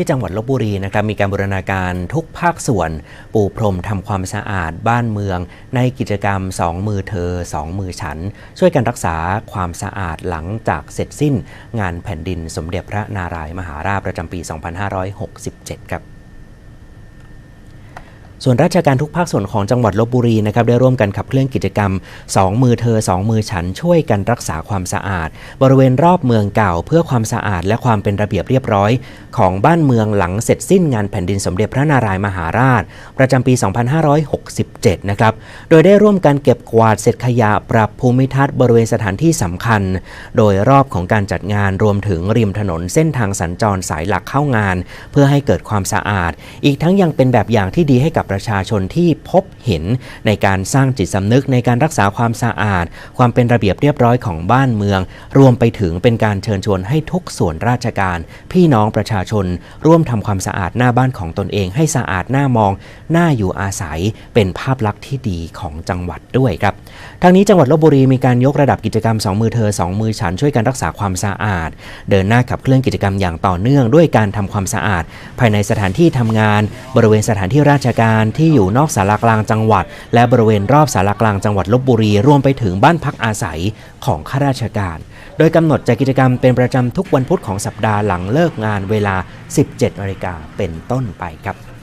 ที่จังหวัดลบบุรีนะครับมีการบูรณาการทุกภาคส่วน ปูพรมทำความสะอาดบ้านเมือง ในกิจกรรม 2 มือเธอ 2 มือฉัน ช่วยกันรักษาความสะอาดหลังจากเสร็จสิ้น งานแผ่นดินสมเด็จพระนารายมหาราชประจำปี 2567 ครับ ส่วนราชการทุกภาคส่วนของจังหวัดลบบุรีนะครับได้ร่วมกันขับเคลื่อนกิจกรรม 2 มือเธอ 2 มือฉันช่วยกันรักษาความสะอาด บริเวณรอบเมืองเก่าเพื่อความสะอาด และความเป็นระเบียบเรียบร้อย ของบ้านเมืองหลังเสร็จสิ้นงานแผ่นดินสมเด็จพระนารายมหาราช ประจำปี 2567 นะครับโดยได้ร่วมกันเก็บกวาดเศษขยะปรับภูมิทัศน์บริเวณสถานที่สำคัญ โดยรอบของการจัดงานรวมถึงริมถนนเส้นทางสัญจรสายหลักเข้างาน เพื่อให้เกิดความสะอาด อีกทั้งยังเป็นแบบอย่างที่ดีให้กับประชาชนที่พบเห็นในการสร้างจิตสำนึกในการรักษาความสะอาด ความเป็นระเบียบเรียบร้อยของบ้านเมือง รวมไปถึงเป็นการเชิญชวนให้ทุกส่วนราชการ พี่น้องประชาชน ร่วมทำความสะอาดหน้าบ้านของตนเอง ให้สะอาดน่ามองน่าอยู่อาศัย เป็นภาพลักษณ์ที่ดีของจังหวัดด้วยครับทางนี้จังหวัดลบบุรีมีการยกระดับกิจกรรม 2 มือเธอ 2 มือฉันช่วยกันรักษาความสะอาด เดินหน้าขับเคลื่อนกิจกรรมอย่างต่อเนื่อง ด้วยการทำความสะอาด ภายในสถานที่ทำงาน บริเวณสถานที่ราชการที่อยู่นอกสารากลางจังหวัด และบริเวณรอบสารากลางจังหวัดลบบุรี รวมไปถึงบ้านพักอาศัยของข้าราชการ โดยกำหนดจัดกิจกรรมเป็นประจำทุกวันพุธของสัปดาห์หลังเลิกงานเวลา 17นาฬิกาเป็นต้นไปครับ